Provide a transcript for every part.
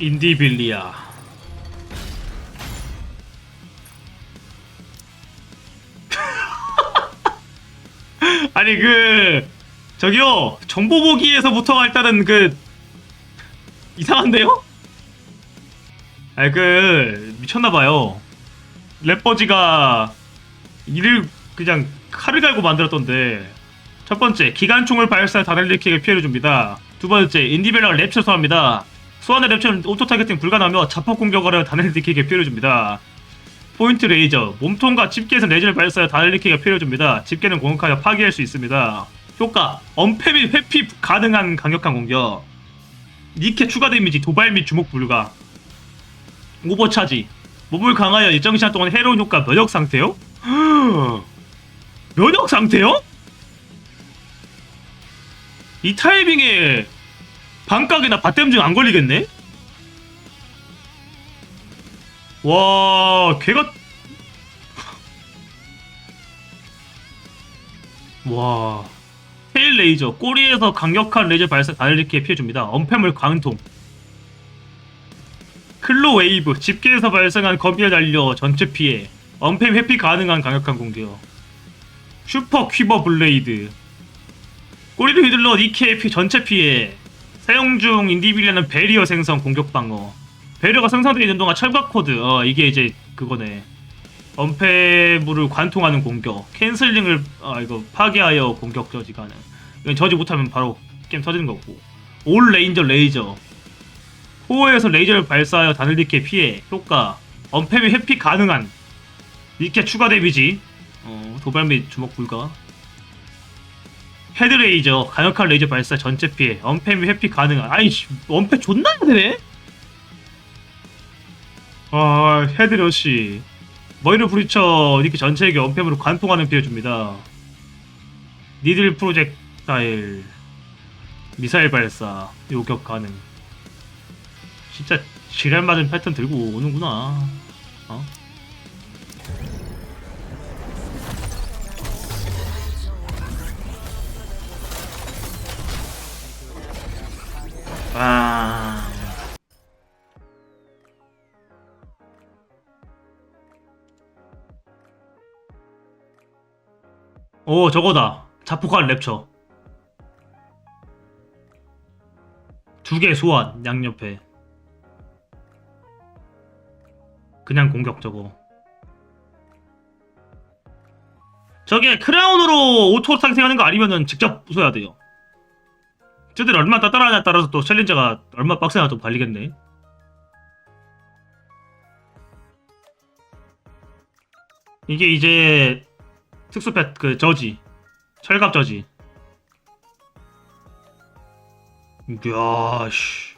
인디빌리아. 아니 그 저기요 정보 보기에서부터가 일단은 그 이상한데요? 아니 그 미쳤나봐요. 랩버지가 이를 그냥 칼을 갈고 만들었던데. 첫 번째 기관총을 발사해 다날리키에게 피해를 줍니다. 두 번째 인디벨라가 랩처 소화합니다 소환의 랩처는 오토 타겟팅 불가능하며 자폭 공격을 하여 다날리키에게 피해를 줍니다. 포인트 레이저. 몸통과 집게에서 레이저를 발사하여 다날리키에게 피해를 줍니다. 집게는 공격하여 파괴할 수 있습니다. 효과. 엄폐 및 회피 가능한 강력한 공격. 니케 추가 데미지. 도발 및 주목 불가. 오버차지. 몸을 강하여 일정 시간 동안 해로운 효과. 면역 상태요? 면역 상태요? 이 타이밍에 반각이나 바댐증 안 걸리겠네? 와, 걔가 와. 테일 레이저 꼬리에서 강력한 레이저 발사 다일리키에 피해줍니다. 엄폐물 광통 클로 웨이브 집게에서 발생한 거미에 달려 전체 피해 엄폐 회피 가능한 강력한 공격 슈퍼 퀴버 블레이드 꼬리를 휘둘러 니케의 피 전체 피해 사용 중 인디빌리아는 베리어 생성 공격 방어. 베리어가 생성되어 있는 동안 철각 코드 어 이게 이제 그거네. 엄폐물을 관통하는 공격. 캔슬링을 아 이거 파괴하여 공격 저지 가능 이건 저지 못하면 바로 게임 터지는 거고. 올 레인저 레이저. 호어에서 레이저를 발사하여 다늘리케 피해. 효과. 엄폐 및 회피 가능한. 니케 추가 데미지. 어, 도발 및 주먹 불가 헤드 레이저 강력한 레이저 발사 전체 피해 및 회피 가능한. 아이씨 엄폐 존나 되네? 아 헤드 러시 머리를 부딪혀 니케 전체에게 엄폐물을 관통하는 피해 줍니다. 니들 프로젝타일. 미사일 발사. 요격 가능. 진짜 지랄 맞은 패턴 들고 오는구나. 어? 오 저거다 자폭한 랩처 두 개 소환 양옆에 그냥 공격 저거. 저게 크라운으로 오토 상승하는 거 아니면은 직접 부숴야 돼요. 쟤들 얼마 따라하냐에 따라서 또 챌린저가 얼마 빡세나 또 발리겠네. 이게 이제 특수 펫 그 저지 철갑 저지. 이야 씨.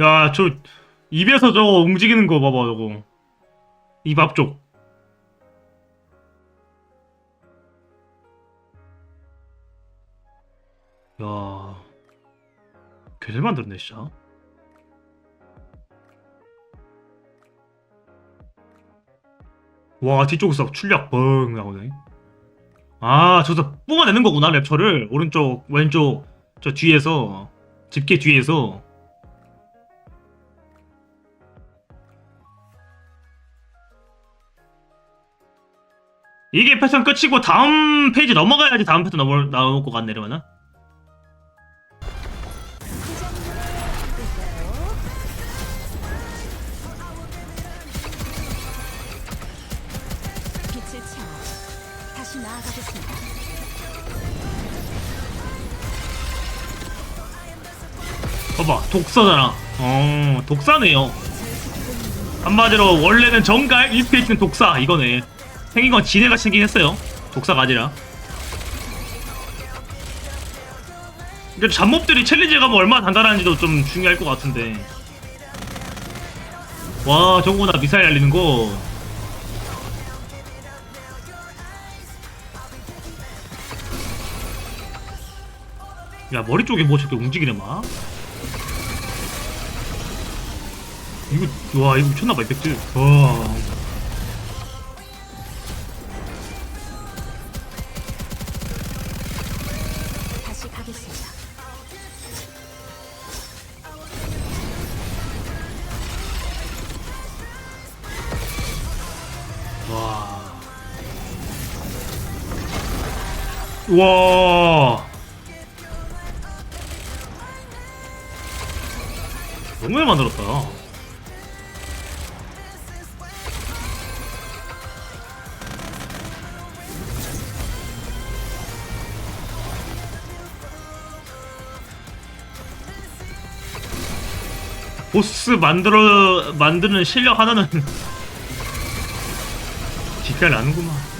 야, 저 입에서 저거 움직이는 거 봐봐, 저거. 입 앞쪽. 야, 개잘 만들었네, 진짜. 와, 뒤쪽에서 출력 뻥 나오네. 아, 저기서 뿜어내는 거구나, 랩처를. 오른쪽, 왼쪽, 저 뒤에서. 집게 뒤에서. 이게 패턴 끝이고 다음 페이지 넘어가야지 다음 패턴 넘어 나올 것 같네 이러면은 다시 나아가겠습니다. 봐봐 독사잖아. 어 독사네요. 한마디로 원래는 정갈 1페이지는 독사 이거네. 생긴 건 지네가 생긴 했어요. 독사가 아니라. 이게 잡몹들이 챌린지 가면 얼마나 단단한지도 좀 중요할 것 같은데. 와 저거보다 미사일 날리는 거 야 머리 쪽에 뭐 저렇게 움직이네 막 이거 와 이거 미쳤나봐 이펙트 와 와. 와. 너무 잘 만들었다. 보스 만들어 만드는 실력 하나는 기가 나는구만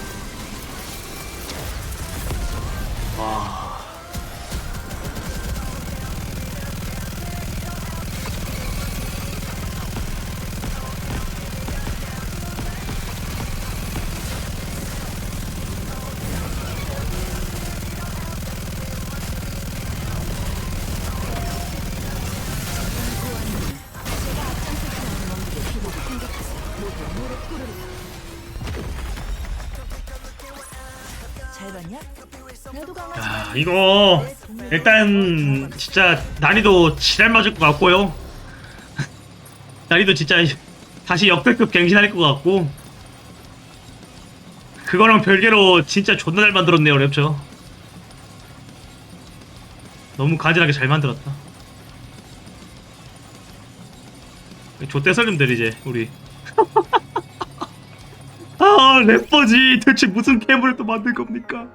잘 봤냐? 나도 강아지. 야, 이거 일단 진짜 난이도 지랄 맞을 것 같고요. 난이도 진짜 다시 역대급 갱신할 것 같고 그거랑 별개로 진짜 존나 잘 만들었네요 랩처. 너무 가지하게 잘 만들었다. 좆대설님들 이제 우리 아 래퍼지 대체 무슨 캠을 또 만들 겁니까?